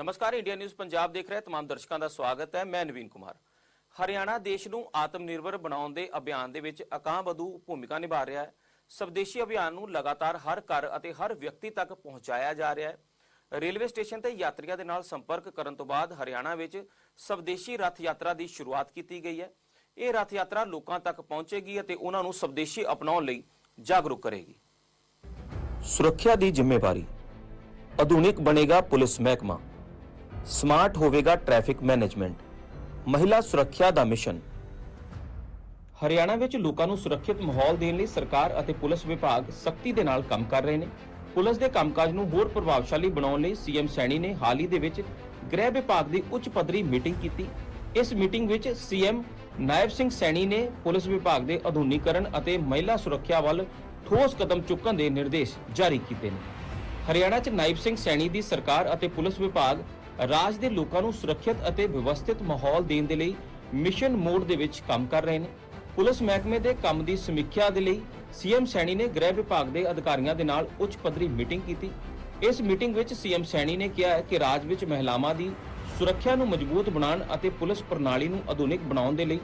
ਨਮਸਕਾਰ, India news Punjab ਦੇਖ ਰਹੇ ਤਮਾਮ ਦਰਸ਼ਕਾਂ ਦਾ ਸਵਾਗਤ ਹੈ। ਮੈਂ ਨਵੀਨ ਕੁਮਾਰ। ਹਰਿਆਣਾ ਦੇਸ਼ ਨੂੰ ਆਤਮ ਨਿਰਭਰ ਬਣਾਉਣ ਦੇ ਅਭਿਆਨ ਦੇ ਵਿੱਚ ਅਕਾਂਬਦੂ ਭੂਮਿਕਾ ਨਿਭਾ ਰਿਹਾ ਹੈ। ਸਵਦੇਸ਼ੀ ਅਭਿਆਨ ਨੂੰ ਲਗਾਤਾਰ ਹਰ ਘਰ ਅਤੇ ਹਰ ਵਿਅਕਤੀ ਤੱਕ ਪਹੁੰਚਾਇਆ ਜਾ ਰਿਹਾ ਹੈ। ਰੇਲਵੇ ਸਟੇਸ਼ਨ ਤੇ ਯਾਤਰੀਆਂ ਦੇ ਨਾਲ ਸੰਪਰਕ ਕਰਨ ਤੋਂ ਬਾਅਦ ਹਰਿਆਣਾ ਵਿੱਚ ਸਵਦੇਸ਼ੀ ਰੱਥ ਯਾਤਰਾ ਦੀ ਸ਼ੁਰੂਆਤ ਕੀਤੀ ਗਈ ਹੈ। ਇਹ ਰੱਥ ਯਾਤਰਾ ਲੋਕਾਂ ਤੱਕ ਪਹੁੰਚੇਗੀ ਅਤੇ ਉਹਨਾਂ ਨੂੰ ਸਵਦੇਸ਼ੀ ਅਪਣਾਉਣ ਲਈ ਜਾਗਰੂਕ ਕਰੇਗੀ। ਸੁਰੱਖਿਆ ਦੀ ਜ਼ਿੰਮੇਵਾਰੀ। ਆਧੁਨਿਕ ਬਣੇਗਾ ਪੁਲਿਸ ਮਹਿਕਮਾ। ਸਮਾਰਟ ਹੋਵੇਗਾ ਟ੍ਰੈਫਿਕ ਮੈਨੇਜਮੈਂਟ। ਮਹਿਲਾ ਸੁਰੱਖਿਆ ਦਾ ਮਿਸ਼ਨ। ਹਰਿਆਣਾ ਵਿੱਚ ਲੋਕਾਂ ਨੂੰ ਸੁਰੱਖਿਅਤ ਮਾਹੌਲ ਦੇਣ ਲਈ ਸਰਕਾਰ ਅਤੇ ਪੁਲਿਸ ਵਿਭਾਗ ਸਖਤੀ ਦੇ ਨਾਲ ਕੰਮ ਕਰ ਰਹੇ ਨੇ। ਪੁਲਿਸ ਦੇ ਕੰਮਕਾਜ ਨੂੰ ਹੋਰ ਪ੍ਰਭਾਵਸ਼ਾਲੀ ਬਣਾਉਣ ਲਈ ਸੀਐਮ ਸੈਣੀ ਨੇ ਹਾਲ ਹੀ ਦੇ ਵਿੱਚ ਗ੍ਰਹਿ ਵਿਭਾਗ ਦੀ ਉੱਚ ਪੱਧਰੀ ਮੀਟਿੰਗ ਕੀਤੀ। ਇਸ ਮੀਟਿੰਗ ਵਿੱਚ ਸੀਐਮ ਨਾਇਬ ਸਿੰਘ ਸੈਣੀ ਨੇ ਪੁਲਿਸ ਵਿਭਾਗ ਦੇ ਆਧੁਨਿਕਰਨ ਅਤੇ ਮਹਿਲਾ ਸੁਰੱਖਿਆ ਵੱਲ ਠੋਸ ਕਦਮ ਚੁੱਕਣ ਦੇ ਨਿਰਦੇਸ਼ ਜਾਰੀ ਕੀਤੇ ਨੇ। ਹਰਿਆਣਾ 'ਚ ਨਾਇਬ ਸਿੰਘ ਸੈਣੀ ਦੀ ਸਰਕਾਰ ਅਤੇ ਪੁਲਿਸ ਵਿਭਾਗ ਰਾਜ ਦੇ ਲੋਕਾਂ ਨੂੰ ਸੁਰੱਖਿਅਤ ਅਤੇ ਵਿਵਸਥਿਤ ਮਾਹੌਲ ਦੇਣ ਦੇ ਲਈ ਮਿਸ਼ਨ ਮੋਡ ਦੇ ਵਿੱਚ ਕੰਮ ਕਰ ਰਹੇ ਨੇ। ਪੁਲਿਸ ਮਹਿਕਮੇ ਦੇ ਕੰਮ ਦੀ ਸਮੀਖਿਆ ਦੇ ਲਈ ਸੀਐਮ ਸੈਣੀ ਨੇ ਗ੍ਰਹਿ ਵਿਭਾਗ ਦੇ ਅਧਿਕਾਰੀਆਂ ਦੇ ਨਾਲ ਉੱਚ ਪੱਧਰੀ ਮੀਟਿੰਗ ਕੀਤੀ। ਇਸ ਮੀਟਿੰਗ ਵਿੱਚ ਸੀਐਮ ਸੈਣੀ ਨੇ ਕਿਹਾ ਹੈ ਕਿ ਰਾਜ ਵਿੱਚ ਮਹਿਲਾਵਾਂ ਦੀ ਸੁਰੱਖਿਆ ਨੂੰ ਮਜ਼ਬੂਤ ਬਣਾਉਣ ਅਤੇ ਪੁਲਿਸ ਪ੍ਰਣਾਲੀ ਨੂੰ ਆਧੁਨਿਕ ਬਣਾਉਣ ਦੇ ਲਈ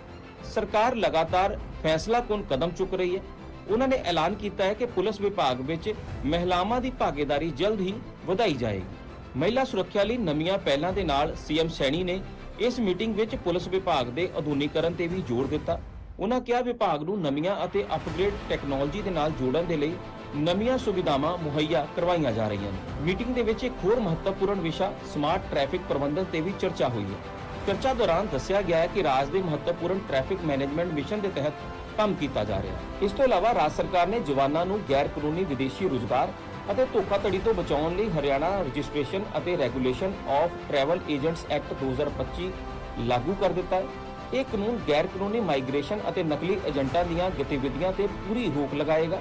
ਸਰਕਾਰ ਲਗਾਤਾਰ ਫੈਸਲਾਕੁਨ ਕਦਮ ਚੁੱਕ ਰਹੀ ਹੈ। ਉਹਨਾਂ ਨੇ ਐਲਾਨ ਕੀਤਾ ਹੈ ਕਿ ਪੁਲਿਸ ਵਿਭਾਗ ਵਿੱਚ ਮਹਿਲਾਵਾਂ ਦੀ ਭਾਗੀਦਾਰੀ ਜਲਦ ਹੀ ਵਧਾਈ ਜਾਏਗੀ। ਮਹਿਲਾ ਸੁਰੱਖਿਆ ਲਈ ਨਵੀਆਂ ਪਹਿਲਾਂ ਦੇ ਨਾਲ ਸੀਐਮ ਸੈਣੀ ਨੇ ਇਸ ਮੀਟਿੰਗ ਵਿੱਚ ਪੁਲਿਸ ਵਿਭਾਗ ਦੇ ਆਧੁਨਿਕਰਨ ਤੇ ਵੀ ਜ਼ੋਰ ਦਿੱਤਾ। ਉਹਨਾਂ ਕਿਹਾ ਵਿਭਾਗ ਨੂੰ ਨਵੀਆਂ ਅਤੇ ਅਪਗ੍ਰੇਡ ਟੈਕਨੋਲੋਜੀ ਦੇ ਨਾਲ ਜੋੜਨ ਦੇ ਲਈ ਨਵੀਆਂ ਸੁਵਿਧਾਵਾਂ ਮੁਹੱਈਆ ਕਰਵਾਈਆਂ ਜਾ ਰਹੀਆਂ ਨੇ। ਮੀਟਿੰਗ ਦੇ ਵਿੱਚ ਇੱਕ ਹੋਰ ਮਹੱਤਵਪੂਰਨ ਵਿਸ਼ਾ ਸਮਾਰਟ ਟ੍ਰੈਫਿਕ ਪ੍ਰਬੰਧਨ ਤੇ ਵੀ ਚਰਚਾ ਹੋਈ ਹੈ। ਚਰਚਾ ਦੌਰਾਨ ਦੱਸਿਆ ਗਿਆ ਹੈ ਕਿ ਰਾਜ ਦੇ ਮਹੱਤਵਪੂਰਨ ਟ੍ਰੈਫਿਕ ਮੈਨੇਜਮੈਂਟ ਮਿਸ਼ਨ ਦੇ ਤਹਿਤ ਕੰਮ ਕੀਤਾ ਜਾ ਰਿਹਾ ਹੈ। ਇਸ ਤੋਂ ਇਲਾਵਾ ਰਾਜ ਸਰਕਾਰ ਨੇ ਜਵਾਨਾਂ ਨੂੰ ਗੈਰ ਕਾਨੂੰਨੀ ਵਿਦੇਸ਼ੀ ਰੁਜ਼ਗਾਰ ਅਤੇ ਧੋਖਾਧੜੀ ਤੋਂ ਬਚਾਉਣ ਲਈ ਹਰਿਆਣਾ ਰਜਿਸਟ੍ਰੇਸ਼ਨ ਅਤੇ regulation of travel agents act 2025 ਲਾਗੂ ਕਰ ਦਿੱਤਾ ਹੈ। ਇਹ ਕਾਨੂੰਨ ਗੈਰ ਕਾਨੂੰਨੀ ਮਾਈਗ੍ਰੇਸ਼ਨ ਅਤੇ ਨਕਲੀ ਏਜੰਟਾਂ ਦੀਆਂ ਗਤੀਵਿਧੀਆਂ ਤੇ ਪੂਰੀ ਰੋਕ ਲਗਾਏਗਾ।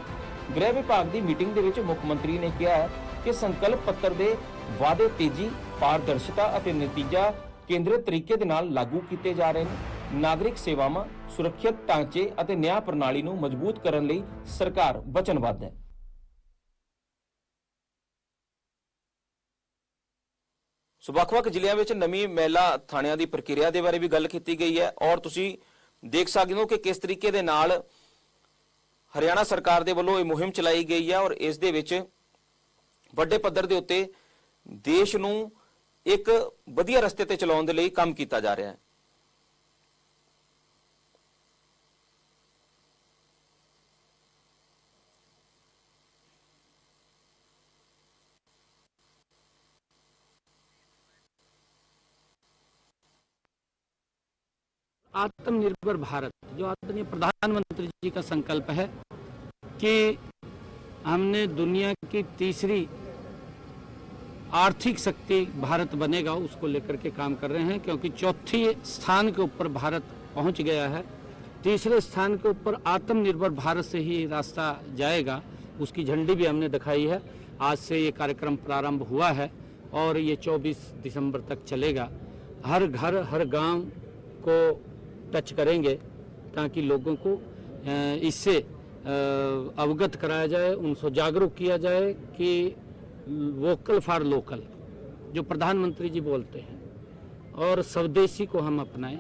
ਗ੍ਰਹਿ ਵਿਭਾਗ ਦੀ ਮੀਟਿੰਗ ਦੇ ਵਿੱਚ ਮੁੱਖ ਮੰਤਰੀ ਨੇ ਕਿਹਾ ਕਿ ਸੰਕਲਪ ਪੱਤਰ ਦੇ ਵਾਅਦੇ ਤੇਜ਼ੀ, ਪਾਰਦਰਸ਼ਤਾ ਅਤੇ ਨਤੀਜਾ ਕੇਂਦਰਿਤ ਤਰੀਕੇ ਦੇ ਨਾਲ ਲਾਗੂ ਕੀਤੇ ਜਾ ਰਹੇ ਨੇ। ਨਾਗਰਿਕ ਸੇਵਾਵਾਂ, ਸੁਰੱਖਿਅਤ ਢਾਂਚੇ ਅਤੇ ਨਿਆਂ ਪ੍ਰਣਾਲੀ ਨੂੰ ਮਜ਼ਬੂਤ ਕਰਨ ਲਈ ਸਰਕਾਰ ਵਚਨਬੱਧ ਹੈ। ਸੋ ਵੱਖ-ਵੱਖ ਜ਼ਿਲ੍ਹਿਆਂ ਵਿੱਚ ਨਵੀਂ ਮਹਿਲਾ ਥਾਣਿਆਂ ਦੀ ਪ੍ਰਕਿਰਿਆ ਦੇ ਬਾਰੇ ਵੀ ਗੱਲ ਕੀਤੀ ਗਈ ਹੈ ਔਰ ਤੁਸੀਂ ਦੇਖ ਸਕਦੇ ਹੋ ਕਿ ਕਿਸ ਤਰੀਕੇ ਦੇ ਨਾਲ ਹਰਿਆਣਾ ਸਰਕਾਰ ਦੇ ਵੱਲੋਂ ਇਹ ਮੁਹਿੰਮ ਚਲਾਈ ਗਈ ਹੈ ਔਰ ਇਸ ਦੇ ਵਿੱਚ ਵੱਡੇ ਪੱਧਰ ਦੇ ਉੱਤੇ ਦੇਸ਼ ਨੂੰ ਇੱਕ ਵਧੀਆ ਰਸਤੇ ਤੇ ਚਲਾਉਣ ਦੇ ਲਈ ਕੰਮ ਕੀਤਾ ਜਾ ਰਿਹਾ ਹੈ। आत्मनिर्भर भारत, जो आदरणीय प्रधानमंत्री जी का संकल्प है कि हमने दुनिया की तीसरी आर्थिक शक्ति भारत बनेगा, उसको लेकर के काम कर रहे हैं, क्योंकि चौथी स्थान के ऊपर भारत पहुँच गया है। तीसरे स्थान के ऊपर आत्मनिर्भर भारत से ही रास्ता जाएगा, उसकी झंडी भी हमने दिखाई है। आज से ये कार्यक्रम प्रारंभ हुआ है और ये 24 दिसंबर तक चलेगा। हर घर, हर गाँव को टच करेंगे ताकि लोगों को इससे अवगत कराया जाए उनको जागरूक किया जाए कि वोकल फॉर लोकल, जो प्रधानमंत्री जी बोलते हैं, और स्वदेशी को हम अपनाएँ।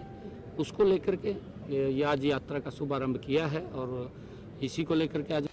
उसको लेकर के आज यात्रा का शुभारंभ किया है और इसी को लेकर के आज